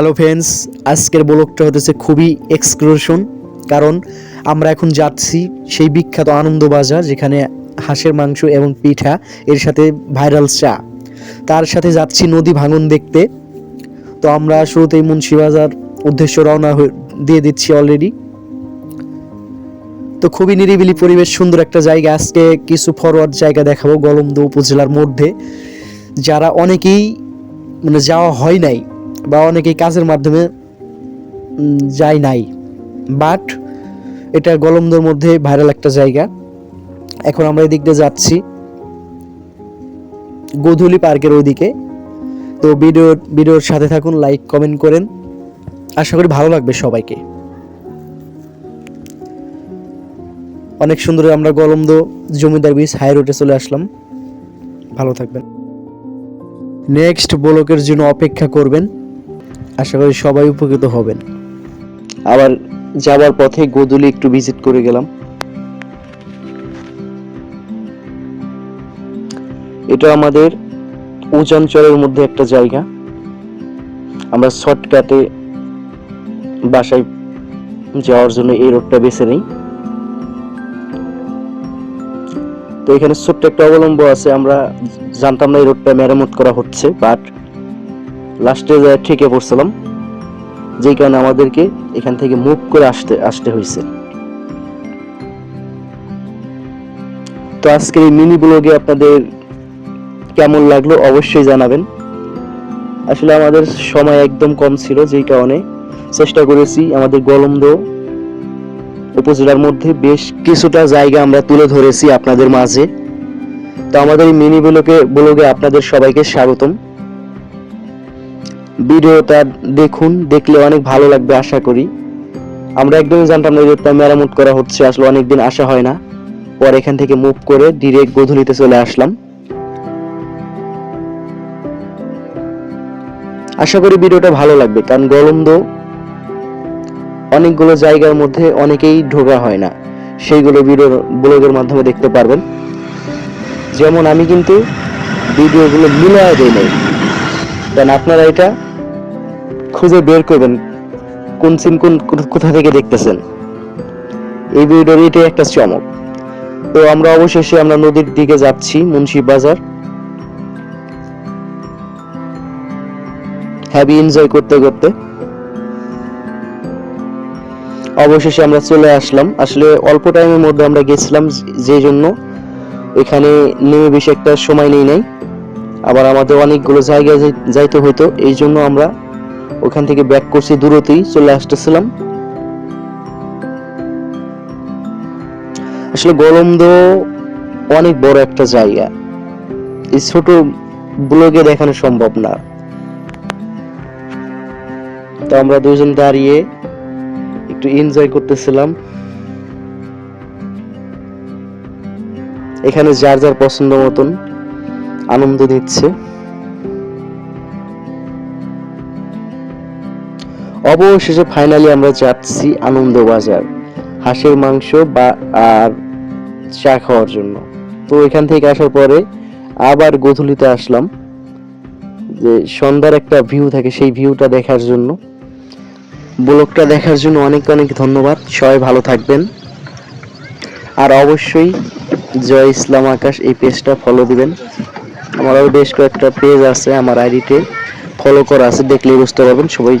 Hello friends, আজকের ব্লগটা হতেছে খুবই এক্সক্লুশন, কারণ আমরা এখন যাচ্ছি সেই বিখ্যাত আনন্দবাজার যেখানে হাঁসের মাংস এবং পিঠা, এর সাথে ভাইরাল চা। তার সাথে যাচ্ছি নদী ভাঙন দেখতে। তো আমরা শুরুতেই মুন্সিবাজার উদ্দেশ্য রওনা দিয়ে দিচ্ছি অলরেডি তো খুবই নিরিবিলি পরিবেশ, সুন্দর একটা জায়গা। আজকে কিছু ফরওয়ার্ড জায়গা দেখাবো গলমদ উপজেলার মধ্যে। যারা অনেকেই মানে যাওয়া হয় নাই বা অনেকেই কাজের মাধ্যমে যায় নাই। বাট এটা গলমদের মধ্যে ভাইরাল একটা জায়গা। এখন আমরা এদিক দিয়ে যাচ্ছি গোধূলি পার্কের ওইদিকে। তো ভিডিও, ভিডিওর সাথে থাকুন লাইক কমেন্ট করেন। আশা করি ভালো লাগবে সবাইকে। অনেক সুন্দর আমরা গলমদ জমিদার বীজ হাই রোডে চলে আসলাম। ভালো থাকবেন। নেক্সট ব্লকের জন্য অপেক্ষা করবেন। আশা করি সবাই উপকৃত হবেন। আবার যাওয়ার পথে গোদুলি একটু ভিজিট করে গেলাম। এটা আমাদের উজানচরের মধ্যে একটা জায়গা। আমরা শর্টকাটে বাসায় যাওয়ার জন্য এই রোডটা বেছে নেই। তো এখানে ছোট্ট একটা অবলম্ব আছে, আমরা জানতাম না এই রোডটা মেরামত করা হচ্ছে বাট লাস্টে যায় ঠিকে পড়ছিলাম, যেই কারণে আমাদেরকে এখান থেকে মুভ করে আসতে আসতে হয়েছে। তো আজকের এই মিনি ব্লগে আপনাদের কেমন লাগল অবশ্যই জানাবেন। আসলে আমাদের সময় একদম কম ছিল, যেই কারণে চেষ্টা করেছি আমাদের গলমদ উপজেলার মধ্যে বেশ কিছুটা জায়গা আমরা তুলে ধরেছি আপনাদের মাঝে। তো আমাদের এই মিনি ব্লগে ব্লগে আপনাদের সবাইকে স্বাগতম। ভিডিওটা দেখুন, দেখলে অনেক ভালো লাগবে আশা করি। আমরা একদমই জানতাম না রোডটা মেরামত করা হচ্ছে, আসলে অনেকদিন আসা হয় না। পর এখান থেকে মুভ করে ডিরেক্ট গোধূলিতে চলে আসলাম। আশা করি ভিডিওটা ভালো লাগবে, কারণ গলন্দ অনেকগুলো জায়গার মধ্যে অনেকেই ঢোকা হয় না। সেইগুলো ভিডিওর ব্লগের মাধ্যমে দেখতে পারবেন। যেমন আমি কিন্তু ভিডিওগুলো মিলায় দিই নাই। কারণ আপনারা এটা খুঁজে বের করবেন কোন সিন কোন কোথা থেকে দেখতেছেন। এই ভিডিওর এটাই একটা চমক। তো আমরা অবশেষে আমরা নদীর দিকে যাচ্ছি, মুন্সি বাজার। হ্যাভি এনজয় করতে করতে? অবশেষে আমরা চলে আসলাম। আসলে অল্প টাইমের মধ্যে আমরা গেছিলাম যে জন্য এখানে নেমে বেশি একটা সময় নেই নাই। আবার আমাদের অনেকগুলো জায়গায় যাই- যাইতে হতো এই জন্য আমরা ওখান থেকে ব্যাক করছি দূরতেই চলে আসতেছিলাম। আসলে গলমদ অনেক বড় একটা জায়গা। এই ছোট ব্লগে দেখানো সম্ভব না। তো আমরা দুজন দাঁড়িয়ে একটু এনজয় করতেছিলাম। এখানে যার যার পছন্দ মতন আনন্দ দিচ্ছে অবশেষে ফাইনালি আমরা যাচ্ছি আনন্দ বাজার হাঁসের মাংস বা, আর চা খাওয়ার জন্য। তো এখান থেকে আসার পরে আবার গোধূলিতে আসলাম। যে সন্ধ্যার একটা ভিউ থাকে, সেই ভিউটা দেখার জন্য। ব্লগটা দেখার জন্য অনেক অনেক ধন্যবাদ। সবাই ভালো থাকবেন। আর অবশ্যই জয় ইসলাম আকাশ, এই পেজটা ফলো দিবেন। আমারও বেশ কয়েকটা পেজ আছে, আমার আইডিতে। ফলো করা আছে, দেখলেই বুঝতে পারবেন। সবাই